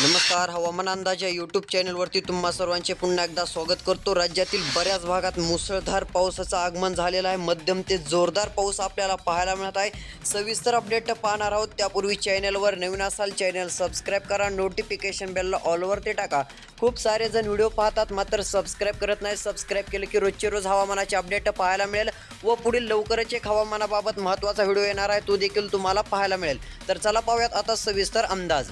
नमस्कार हवामान अंदाज या यूट्यूब चॅनलवरती तुम्हा सर्वांचे पुन्हा एकदा स्वागत करतो. राज्यातील बऱ्याच भागात मुसळधार पावसाचं आगमन झालेलं आहे. मध्यम ते जोरदार पाऊस आपल्याला पाहायला मिळत आहे. सविस्तर अपडेट पाहणार आहोत. त्यापूर्वी चॅनलवर नवीन असाल चॅनल सबस्क्राईब करा. नोटिफिकेशन बेलला ऑलवरती टाका. खूप सारे जण व्हिडिओ पाहतात मात्र सबस्क्राईब करत नाही. सबस्क्राईब केलं की रोजचे रोज हवामानाचे अपडेट पाहायला मिळेल व पुढील लवकरच एक हवामानाबाबत महत्त्वाचा व्हिडिओ येणार आहे. तो देखील तुम्हाला पाहायला मिळेल. तर चला पाहूयात आता सविस्तर अंदाज.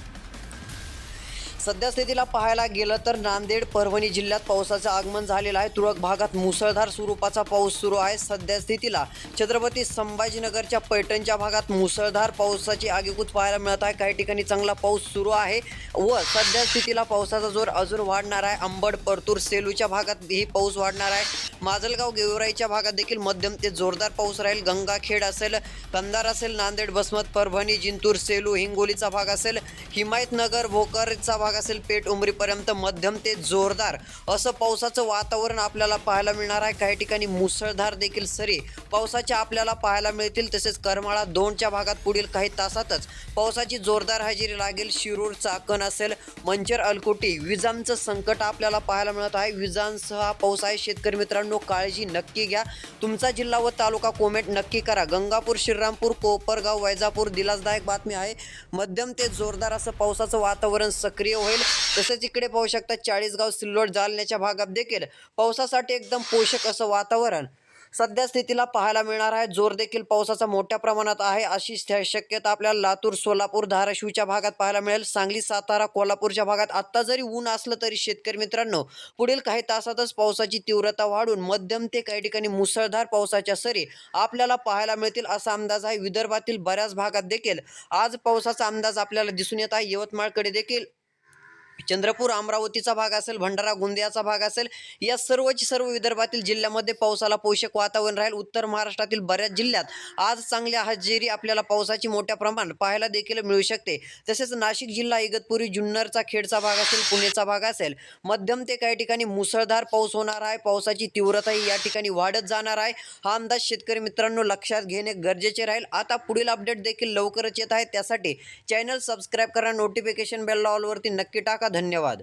सध्या स्थितीला पाहायला गेलं तर नांदेड परभणी जिल्ह्यात पावसाचं आगमन झालेलं आहे. तुरळक भागात मुसळधार स्वरूपाचा पाऊस सुरू आहे. सध्या स्थितीला छत्रपती संभाजीनगरच्या पैठणच्या भागात मुसळधार पावसाची आगेकूत पाहायला मिळत आहे. काही ठिकाणी चांगला पाऊस सुरू आहे व सध्या स्थितीला पावसाचा जोर अजून वाढणार आहे. अंबड परतूर सेलूच्या भागात ही पाऊस वाढणार आहे. माजलगाव गेवराईच्या भागात देखील मध्यम ते जोरदार पाऊस राहील. गंगाखेड असेल कंधार असेल नांदेड बसमत परभणी जिंतूर सेलू हिंगोलीचा भाग असेल हिमायतनगर भोकरचा भाग असेल पेठ उमरीपर्यंत मध्यम ते जोरदार असं पावसाचं वातावरण आपल्याला पाहायला मिळणार आहे. काही ठिकाणी मुसळधार देखील सरी पावसाच्या आपल्याला पाहायला मिळतील. तसेच करमाळा दोनच्या भागात पुढील काही तासातच पावसाची जोरदार हजेरी लागेल. शिरूर चाकण असेल मंचर अलकुटी विजांचं संकट आपल्याला पाहायला मिळत आहे. विजांसह हा पाऊस आहे. शेतकरी मित्रांनो काळजी नक्की घ्या. तुमचा जिल्हा व तालुका कोमेंट नक्की करा. गंगापूर श्रीरामपूर कोपरगाव वैजापूर दिलासदायक बातमी आहे. मध्यम ते जोरदार असं पावसाचं वातावरण सक्रिय होईल. तसेच इकडे पाहू शकता चाळीसगाव सिल्लोड जालन्याच्या भागात देखील पावसासाठी एकदम पोषक असं वातावरण सध्या स्थितीला पाहायला मिळणार आहे. जोर देखील पावसाचा मोठ्या प्रमाणात आहे. अशी शक्यता आपल्याला लातूर सोलापूर धाराशिवच्या भागात पाहायला मिळेल. सांगली सातारा कोल्हापूरच्या भागात आत्ता जरी ऊन असलं तरी शेतकरी मित्रांनो पुढील काही तासातच पावसाची तीव्रता वाढून मध्यम ते काही ठिकाणी मुसळधार पावसाच्या सरी आपल्याला पाहायला मिळतील असा अंदाज आहे. विदर्भातील बऱ्याच भागात देखील आज पावसाचा अंदाज आपल्याला दिसून येत आहे. यवतमाळकडे देखील चंद्रपूर अमरावतीचा भाग असेल भंडारा गोंदियाचा भाग असेल या सर्वची सर्व विदर्भातील जिल्ह्यामध्ये पावसाला पोषक वातावरण राहील. उत्तर महाराष्ट्रातील बऱ्याच जिल्ह्यात आज चांगल्या हजेरी आपल्याला पावसाची मोठ्या प्रमाणात पाहायला देखील मिळू शकते. तसेच नाशिक जिल्हा इगतपुरी जुन्नरचा खेडचा भाग असेल पुणेचा भाग असेल मध्यम ते काही ठिकाणी मुसळधार पाऊस होणार आहे. पावसाची तीव्रताही या ठिकाणी वाढत जाणार आहे. हा अंदाज शेतकरी मित्रांनो लक्षात घेणे गरजेचे राहील. आता पुढील अपडेट देखील लवकरच येत आहे. त्यासाठी चॅनल सबस्क्राईब करा नोटिफिकेशन बेल ऑलवरती नक्की टाका. धन्यवाद.